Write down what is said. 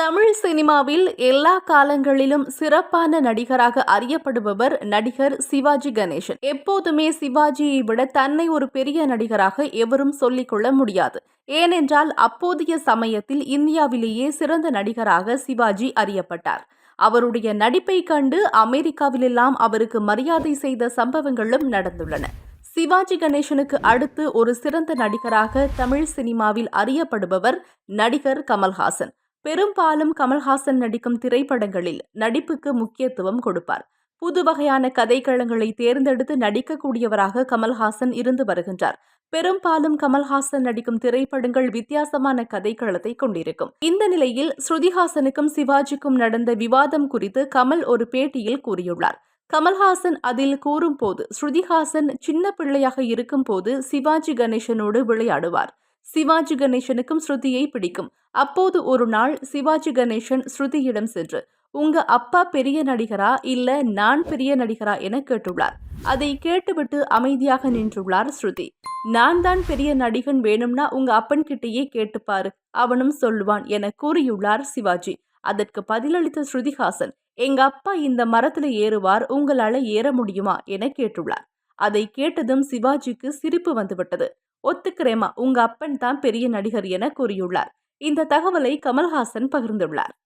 தமிழ் சினிமாவில் எல்லா காலங்களிலும் சிறப்பான நடிகராக அறியப்படுபவர் நடிகர் சிவாஜி கணேசன். எப்போதுமே சிவாஜியை விட தன்னை ஒரு பெரிய நடிகராக எவரும் சொல்லிக் கொள்ள முடியாது. ஏனென்றால் அப்போதைய சமயத்தில் இந்தியாவிலேயே சிறந்த நடிகராக சிவாஜி அறியப்பட்டார். அவருடைய நடிப்பை கண்டு அமெரிக்காவிலெல்லாம் அவருக்கு மரியாதை செய்த சம்பவங்களும் நடந்துள்ளன. சிவாஜி கணேசனுக்கு அடுத்து ஒரு சிறந்த நடிகராக தமிழ் சினிமாவில் அறியப்படுபவர் நடிகர் கமல்ஹாசன். பெரும்பாலும் கமல்ஹாசன் நடிக்கும் திரைப்படங்களில் நடிப்புக்கு முக்கியத்துவம் கொடுப்பார். புது வகையான கதைக்களங்களை தேர்ந்தெடுத்து நடிக்கக்கூடியவராக கமல்ஹாசன் இருந்து வருகின்றார். பெரும்பாலும் கமல்ஹாசன் நடிக்கும் திரைப்படங்கள் வித்தியாசமான கதைக்களத்தை கொண்டிருக்கும். இந்த நிலையில் ஸ்ருதிஹாசனுக்கும் சிவாஜிக்கும் நடந்த விவாதம் குறித்து கமல் ஒரு பேட்டியில் கூறியுள்ளார். கமல்ஹாசன் அதில் கூறும்போது ஸ்ருதிஹாசன் சின்ன பிள்ளையாக இருக்கும்போது சிவாஜி கணேசனோடு விளையாடுவார். சிவாஜி கணேசனுக்கும் ஸ்ருதியை பிடிக்கும். அப்போது ஒரு நாள் சிவாஜி கணேசன் ஸ்ருதியிடம் சென்று உங்க அப்பா பெரிய நடிகரா? இல்ல நான் பெரிய நடிகரா? என கேட்டுள்ளார். அதை கேட்டுவிட்டு அமைதியாக நின்றுள்ளார் ஸ்ருதி. நான் தான் பெரிய நடிகன் வேணும்னா உங்க அப்பன் கிட்டேயே கேட்டுப்பாரு அவனும் சொல்லுவான் என கூறியுள்ளார் சிவாஜி. அதற்கு பதிலளித்த ஸ்ருதிஹாசன் எங்க அப்பா இந்த மரத்துல ஏறுவார் உங்களால ஏற முடியுமா? என கேட்டுள்ளார். அதை கேட்டதும் சிவாஜிக்கு சிரிப்பு வந்துவிட்டது. ஒத்துக்கிறேமா உங்க அப்பன் தான் பெரிய நடிகர் என கூறியுள்ளார். இந்த தகவலை கமல்ஹாசன் பகிர்ந்துள்ளார்.